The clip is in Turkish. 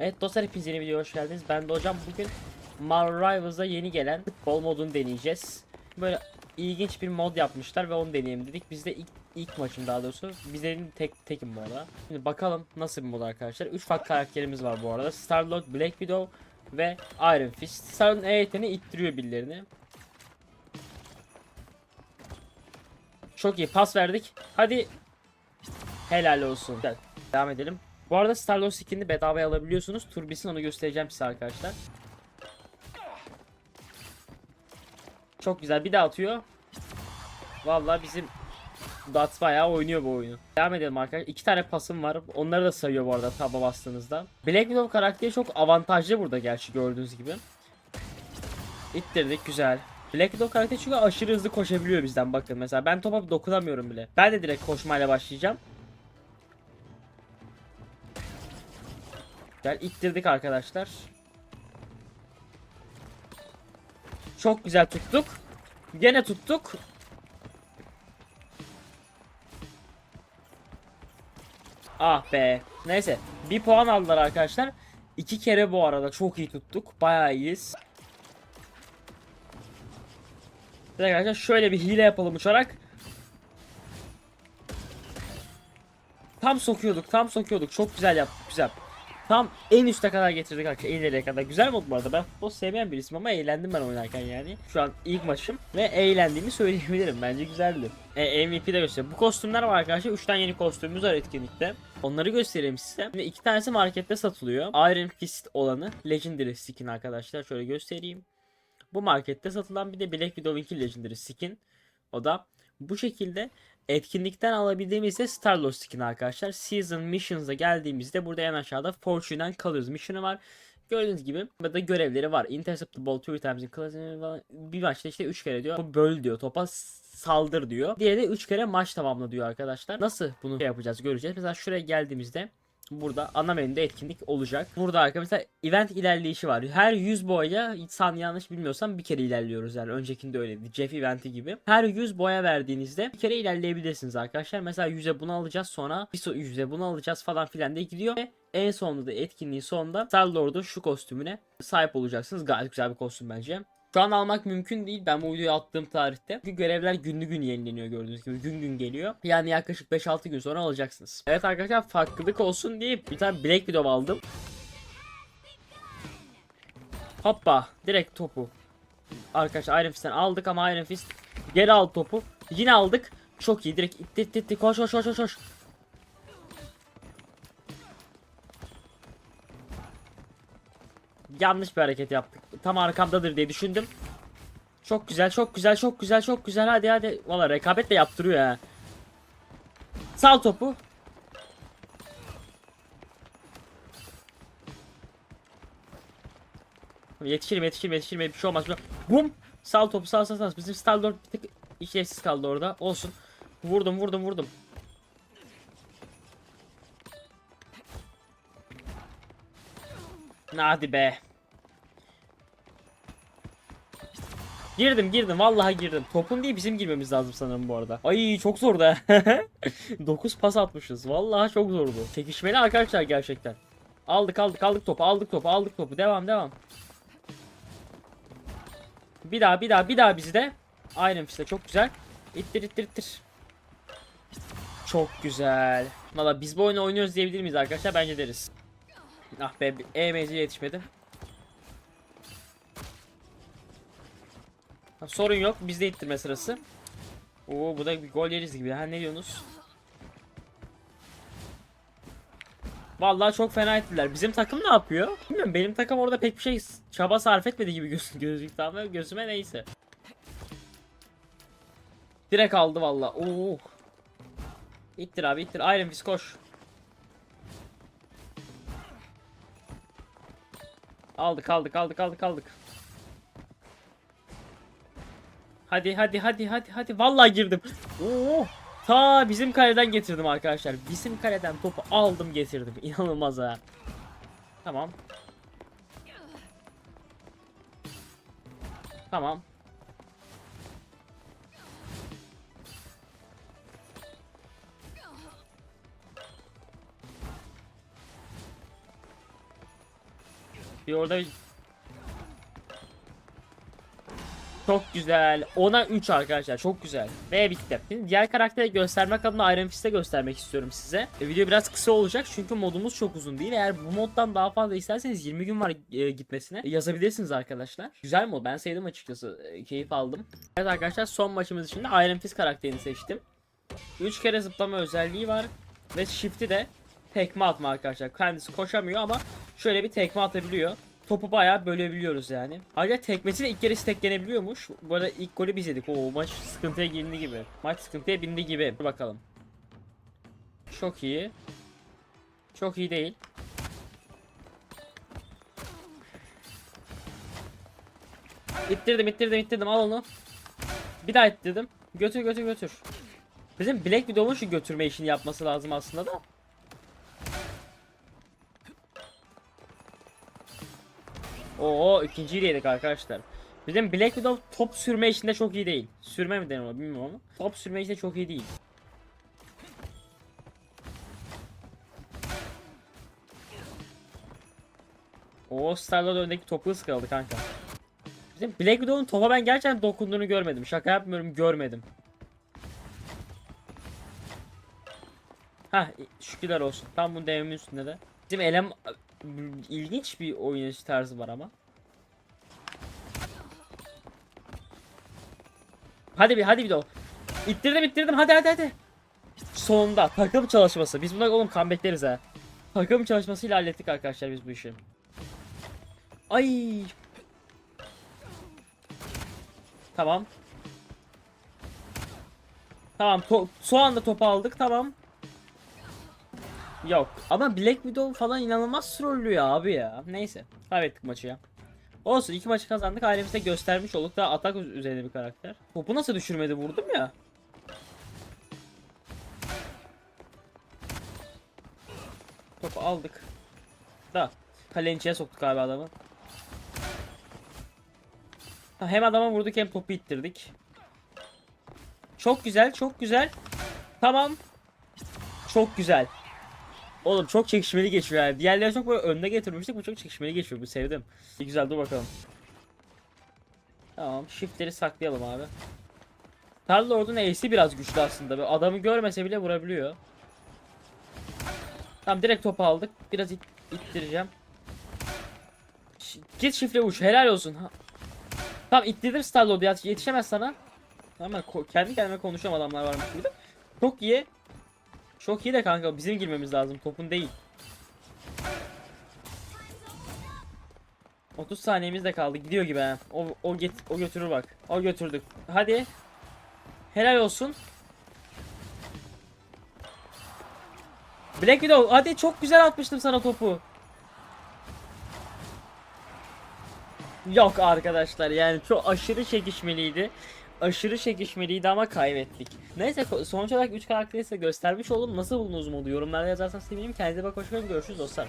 Evet dostlar hepiniz yeni videoya hoş geldiniz. Ben de hocam bugün Marvel Rivals'a yeni gelen futbol modunu deneyeceğiz. Böyle ilginç bir mod yapmışlar ve onu deneyelim dedik. Biz de ilk, ilk maçım daha doğrusu. Bizlerin tek tekim bu arada. Şimdi bakalım nasıl bir mod arkadaşlar. 3 farklı karakterimiz var bu arada. Star-Lord, Black Widow ve Iron Fist. Star'ın E ittiriyor birilerini. Çok iyi pas verdik. Hadi helal olsun. Devam edelim. Bu arada Star-Lord skinini bedavaya alabiliyorsunuz. Turbis'in onu göstereceğim size arkadaşlar. Çok güzel bir daha atıyor. Vallahi bizim Dats bayağı oynuyor bu oyunu. Devam edelim arkadaşlar. İki tane pasım var. Onları da sayıyor bu arada taba bastığınızda. Black Widow karakteri çok avantajlı burada gerçi gördüğünüz gibi. İttirdik güzel. Black Widow karakteri çünkü aşırı hızlı koşabiliyor bizden bakın. Mesela ben topa dokunamıyorum bile. Ben de direkt koşmayla başlayacağım. Güzel ittirdik arkadaşlar. Çok güzel tuttuk. Gene tuttuk. Ah be. Neyse. Bir puan aldılar arkadaşlar. İki kere bu arada çok iyi tuttuk. Bayağı iyiyiz. Bir arkadaşlar şöyle bir hile yapalım uçarak. Tam sokuyorduk, tam sokuyorduk. Çok güzel yaptık, güzel. Tam en üste kadar getirdik arkadaşlar. En ileriye kadar. Güzel mod bu arada. Ben futbol sevmeyen birisiyim ama eğlendim ben oynarken yani. Şu an ilk maçım ve eğlendiğimi söyleyebilirim. Bence güzeldi. E, MVP de göstereyim. Bu kostümler var arkadaşlar. 3 tane yeni kostümümüz var etkinlikte. Onları göstereyim size. Şimdi iki tanesi markette satılıyor. Iron Fist olanı Legendary skin arkadaşlar. Şöyle göstereyim. Bu markette satılan bir de Black Widow 2 Legendary skin. O da bu şekilde etkinlikten alabildiğimiz ise Star-Lord skin arkadaşlar. Season Missions'a geldiğimizde burada en aşağıda Fortune and Colors mission'ı var. Gördüğünüz gibi burada görevleri var. Intercept the ball two times in class bir maçta işte 3 kere diyor. Böl diyor. Topa saldır diyor. Diğeri de 3 kere maç tamamla diyor arkadaşlar. Nasıl bunu yapacağız göreceğiz. Mesela şuraya geldiğimizde Burada ana menüde etkinlik olacak. Burada arkadaşlar event ilerleyişi var. Her 100 boya san yanlış bilmiyorsam bir kere ilerliyoruz yani. Öncekinde öyleydi. Jeff eventi gibi. Her 100 boya verdiğinizde bir kere ilerleyebilirsiniz arkadaşlar. Mesela 100'e bunu alacağız sonra bir so 100'e bunu alacağız falan filan diye gidiyor. Ve en sonunda da etkinliğin sonunda Star Lord'un şu kostümüne sahip olacaksınız. Gayet güzel bir kostüm bence. Şu an almak mümkün değil. Ben bu videoyu attığım tarihte. Çünkü görevler günlü gün yenileniyor gördüğünüz gibi. Gün gün geliyor. Yani yaklaşık 5-6 gün sonra alacaksınız. Evet arkadaşlar farklılık olsun diye bir tane Black Widow aldım. Hoppa. Direkt topu. Arkadaşlar Iron Fist'ten aldık ama Iron Fist geri aldı topu. Yine aldık. Çok iyi. Direkt itti itti itti. Koş koş koş koş. Yanlış bir hareket yaptık. Tam arkamdadır diye düşündüm. Çok güzel, çok güzel, çok güzel, çok güzel. Hadi hadi. Valla rekabet de yaptırıyor ha. Sal topu. Yetişirim, yetişirim, yetişirim. Bir şey olmaz. Bum. Sal topu, sal sal sal. Bizim Star-Lord bir tık işlevsiz kaldı orada. Olsun. Vurdum, vurdum, vurdum. Hadi be. Girdim girdim vallahi girdim. Topun değil bizim girmemiz lazım sanırım bu arada. Ay çok zordu ha. 9 pas atmışız. Vallahi çok zordu. Çekişmeli arkadaşlar gerçekten. Aldık aldık aldık topu aldık topu aldık topu. Devam devam. Bir daha bir daha bir daha bizi de. Aynen işte çok güzel. İttir ittir ittir. Çok güzel. Valla biz bu oyunu oynuyoruz diyebilir miyiz arkadaşlar? Bence deriz. Ah be E mecliye Sorun yok bizde ittirme sırası. Oo bu da bir gol yeriz gibi. Ha ne diyorsunuz? Vallahi çok fena ettiler. Bizim takım ne yapıyor? Bilmiyorum benim takım orada pek bir şey çaba sarf etmedi gibi göz gözüktü ama gözüme neyse. Direkt aldı vallahi. Oo. İttir abi ittir. Iron Fist koş. Aldık aldık aldık aldık aldık. Hadi hadi hadi hadi hadi. Vallahi girdim. Oo. Ta bizim kaleden getirdim arkadaşlar. Bizim kaleden topu aldım getirdim. İnanılmaz ha. Tamam. Tamam. Bir orada Çok güzel. Ona 3 arkadaşlar. Çok güzel. Ve bitti. Şimdi diğer karakteri göstermek adına Iron Fist'e göstermek istiyorum size. E, video biraz kısa olacak çünkü modumuz çok uzun değil. Eğer bu moddan daha fazla isterseniz 20 gün var e, gitmesine. E, yazabilirsiniz arkadaşlar. Güzel mod. Ben sevdim açıkçası. E, keyif aldım. Evet arkadaşlar son maçımız için de Iron Fist karakterini seçtim. 3 kere zıplama özelliği var. Ve shift'i de tekme atma arkadaşlar. Kendisi koşamıyor ama şöyle bir tekme atabiliyor. Topu bayağı bölebiliyoruz yani. Ayrıca tekmesiyle ilk kere teklenebiliyormuş. Bu arada ilk golü biz yedik. Oo maç sıkıntıya girdi gibi. Maç sıkıntıya bindi gibi. Dur bakalım. Çok iyi. Çok iyi değil. İttirdim ittirdim ittirdim al onu. Bir daha ittirdim. Götür götür götür. Bizim Black Widow'un şu götürme işini yapması lazım aslında da. Oo ikinciyi de yedik arkadaşlar. Bizim Black Widow top sürme işinde çok iyi değil. Sürme mi denir ona bilmiyorum ama. Top sürme işinde çok iyi değil. O Starlord öndeki topu ıskaladı kanka. Bizim Black Widow'un topa ben gerçekten dokunduğunu görmedim. Şaka yapmıyorum görmedim. Ha şükürler olsun. Tam bu denememin üstünde de. Bizim elem ilginç bir oynayış tarzı var ama. Hadi bir hadi bir de o. İttirdim ittirdim hadi hadi hadi. Sonunda takım çalışması. Biz buna oğlum comeback'leriz ha. Takım çalışmasıyla hallettik arkadaşlar biz bu işi. Ay. Tamam. Tamam to son anda topu aldık tamam. Yok ama Black Widow falan inanılmaz trollüyor abi ya. Neyse kaybettik maçı ya. Olsun iki maçı kazandık ailemize göstermiş olduk da atak üz- üzerine bir karakter. Topu nasıl düşürmedi vurdum ya. Topu aldık. Da kalenin içine soktuk abi adamı. Hem adama vurduk hem topu ittirdik. Çok güzel çok güzel. Tamam. Çok güzel. Oğlum çok çekişmeli geçiyor yani. Diğerleri çok böyle önde getirmiştik bu çok çekişmeli geçiyor. Bu sevdim. İyi güzel dur bakalım. Tamam shiftleri saklayalım abi. Tarlord'un Ace'i biraz güçlü aslında. Böyle adamı görmese bile vurabiliyor. Tamam direkt topu aldık. Biraz it ittireceğim. Ş- Git şifre uç helal olsun. Ha. Tamam ittirdim Starlord'u ya yetişemez sana. Ama kendi kendime konuşuyorum adamlar varmış gibi. Çok iyi. Çok iyi de kanka bizim girmemiz lazım topun değil. 30 saniyemiz de kaldı gidiyor gibi ha. O o get o götürür bak. O götürdük. Hadi. Helal olsun. Black Widow hadi çok güzel atmıştım sana topu. Yok arkadaşlar yani çok aşırı çekişmeliydi. Aşırı çekişmeliydi ama kaybettik. Neyse sonuç olarak 3 karakteri size göstermiş oldum. Nasıl buldunuz modu yorumlarda yazarsanız sevinirim. Kendinize bakın hoşçakalın görüşürüz dostlar.